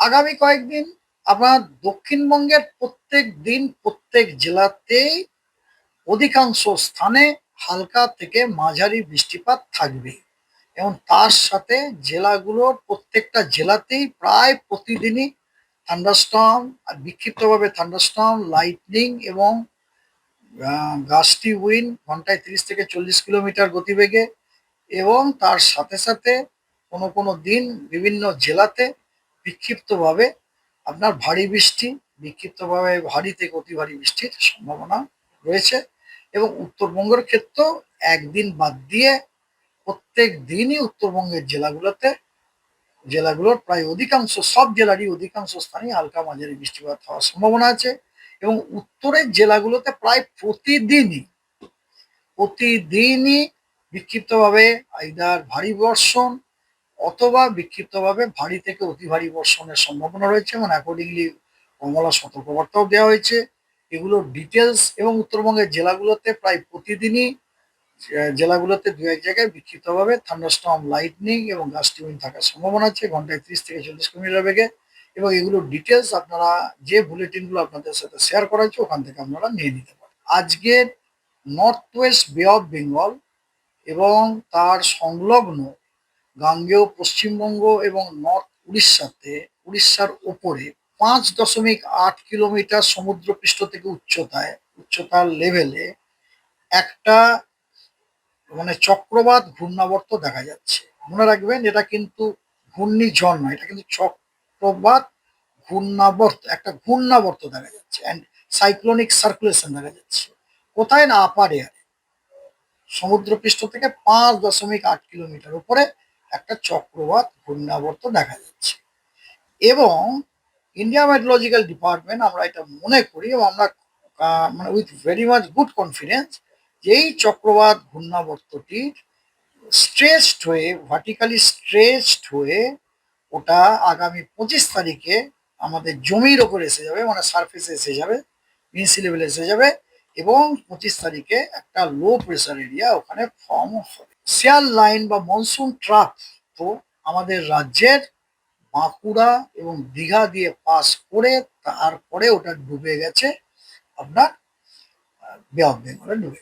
আগামী কয়েকদিন আপনার দক্ষিণবঙ্গের প্রত্যেক দিন, প্রত্যেক জেলাতেই অধিকাংশ স্থানে হালকা থেকে মাঝারি বৃষ্টিপাত থাকবে। এবং তার সাথে জেলাগুলোর প্রত্যেকটা জেলাতেই প্রায় প্রতিদিনই থান্ডারস্টর্ম আর বিক্ষিপ্তভাবে থান্ডারস্টর্ম লাইটনিং এবং গাছটি উইন ঘন্টায় তিরিশ থেকে চল্লিশ কিলোমিটার গতিবেগে। এবং তার সাথে সাথে কোনো কোনো দিন বিভিন্ন জেলাতে বিক্ষিপ্তভাবে আপনার ভারী বৃষ্টি, বিক্ষিপ্তভাবে ভারী থেকে অতি ভারী বৃষ্টির সম্ভাবনা রয়েছে এবং উত্তরবঙ্গের ক্ষেত্রেও একদিন বাদ দিয়ে প্রত্যেক দিনই উত্তরবঙ্গের জেলাগুলোতে, জেলাগুলোর প্রায় অধিকাংশ, সব জেলারই অধিকাংশ স্থানেই হালকা মাঝারি বৃষ্টিপাত হওয়ার সম্ভাবনা আছে এবং উত্তরের জেলাগুলোতে প্রায় প্রতিদিনই প্রতিদিনই বিক্ষিপ্তভাবে আইদার ভারী বর্ষণ অথবা বিক্ষিপ্তভাবে ভারী থেকে অতি ভারী বর্ষণের সম্ভাবনা রয়েছে এবং অ্যাকর্ডিংলি কমলা সতর্কবার্তাও দেওয়া হয়েছে। এগুলোর ডিটেলস এবং উত্তরবঙ্গের জেলাগুলোতে প্রায় প্রতিদিনই জেলাগুলোতে দু এক জায়গায় বিক্ষিপ্তভাবে থান্ডারস্টর্ম লাইটনিং এবং গাছটি উইন থাকার সম্ভাবনা আছে, ঘন্টায় ত্রিশ থেকে চল্লিশ কিলোমিটার বেগে। এবং এগুলোর ডিটেলস আপনারা যে বুলেটিনগুলো আপনাদের সাথে শেয়ার করা হচ্ছে ওখান থেকে আপনারা নিয়ে নিতে পারেন। আজকের north west bay of Bengal এবং তার সংলগ্ন গাঙ্গেয় পশ্চিমবঙ্গ এবং নর্থ উড়িষ্যাতে, উড়িষ্যার ওপরে পাঁচ দশমিক আট কিলোমিটার সমুদ্রপৃষ্ঠ থেকে উচ্চতায়, উচ্চতার লেভেলে একটা মানে চক্রবাত ঘূর্ণাবর্ত দেখা যাচ্ছে। মনে রাখবেন, এটা কিন্তু ঘূর্ণিঝড় নয়, এটা কিন্তু চক্রবাত ঘূর্ণাবর্ত, একটা ঘূর্ণাবর্ত দেখা যাচ্ছে অ্যান্ড সাইক্লোনিক সার্কুলেশন দেখা যাচ্ছে। কোথায় না আপার এয়ারে সমুদ্রপৃষ্ঠ থেকে পাঁচ দশমিক আট কিলোমিটার উপরে একটা চক্রবাত ঘূর্ণাবর্ত দেখা যাচ্ছে। এবং ইন্ডিয়া মেট্রোলজিক্যাল ডিপার্টমেন্ট আমরা এটা মনে করি এবং আমরা মানে with very much good confidence যে এই চক্রবাত ঘূর্ণাবর্তটির স্ট্রেচড হয়ে ভার্টিক্যালি স্ট্রেচড হয়ে ওটা আগামী পঁচিশ তারিখে আমাদের জমির ওপর এসে যাবে মানে সারফেসে এসে যাবে মিনসি লেভেলে এসে যাবে এবং পঁচিশ তারিখে একটা লো প্রেসার এরিয়া ওখানে ফর্ম হবে। শিয়াল লাইন বা মনসুন ট্রাফ তো আমাদের রাজ্যের বাঁকুড়া এবং দীঘা দিয়ে পাস করে তারপরে ওটা ডুবে গেছে, আপনার বে অফ বেঙ্গলে ডুবে